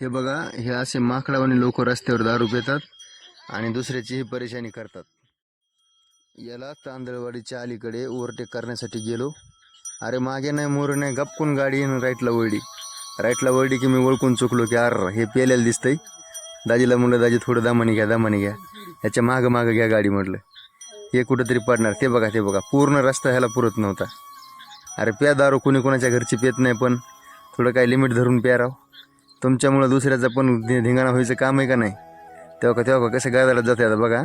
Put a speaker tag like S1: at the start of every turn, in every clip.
S1: हे बघा हे असे माकडावाने लोक रस्त्यावर दारू पितात आणि दुसऱ्याचीही परेशानी करतात. याला तांदळवाडीच्या अलीकडे ओव्हरटेक करण्यासाठी गेलो. अरे मागे नाही मोर नाही गपकून गाडी येऊन राईटला वळली. राईटला वळली की मी ओळखून चुकलो की अर हे पेल्याला दिसतंय. दाजीला म्हणलं दाजी थोडं दामाने घ्या दामाने घ्या. ह्याच्या मागं मागं घ्या गाडी म्हटलं. हे कुठंतरी पडणार ते बघा ते बघा. पूर्ण रस्ता ह्याला पुरत नव्हता. अरे प्या दारू कोणी कोणाच्या घरची पेत नाही पण. थोडं काय लिमिट धरून प्या राव. तुमच्यामुळं दुसऱ्याचं पण धिंगाणा व्हायचं काम आहे का नाही? तेव्हा का तेव्हा का कसं गादाला जाते आता बघा.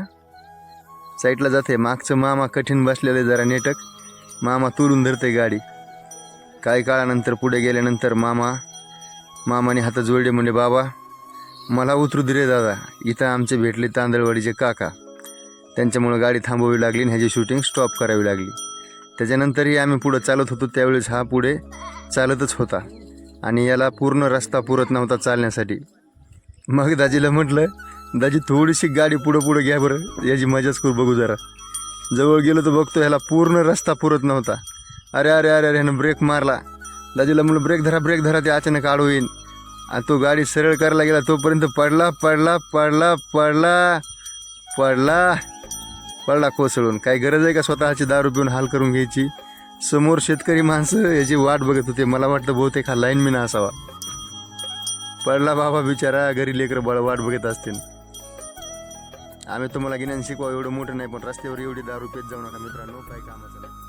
S1: साईडला जाते. मागचं मामा कठीण बसलेलं आहे जरा नेटक. मामा तुरून धरते गाडी. काही काळानंतर पुढे गेल्यानंतर मामा मामाने हातात जोडले म्हणजे बाबा मला उतरू दिले दादा. इथं आमचे भेटले तांदळवाडीचे काका. त्यांच्यामुळं गाडी थांबवावी लागली आणि ह्याची शूटिंग स्टॉप करावी लागली. त्याच्यानंतरही आम्ही पुढं चालत होतो. त्यावेळेस हा पुढे चालतच होता. आणि याला पूर्ण रस्ता पुरत नव्हता चालण्यासाठी. मग दाजीला म्हटलं दाजी थोडीशी गाडी पुढं पुढं घ्या बरं याची मजाच करू बघू जरा. जवळ गेलो तर बघतो ह्याला पूर्ण रस्ता पुरत नव्हता. अरे अरे अरे अरे ह्यानं ब्रेक मारला. दाजीला म्हणलं ब्रेक धरा ब्रेक धरा ते अचानक आडू येईन. आणि तो गाडी सरळ करायला गेला तोपर्यंत पडला पडला पडला पडला पडला पडला कोसळून. काही गरज आहे का स्वतःची दारू पिऊन हाल करून घ्यायची? समोर शेतकरी माणसं याची वाट बघत होते. मला वाटतं बहुतेक हा लाईन मी असावा. पडला बाबा बिचारा घरी लेकर बळ वाट बघत असतील. आम्ही तुम्हाला गिन्यान शिकवा एवढं मोठं नाही पण रस्त्यावर एवढी दारू पेत जाऊ नका मित्रांनो काय कामाचं नाही.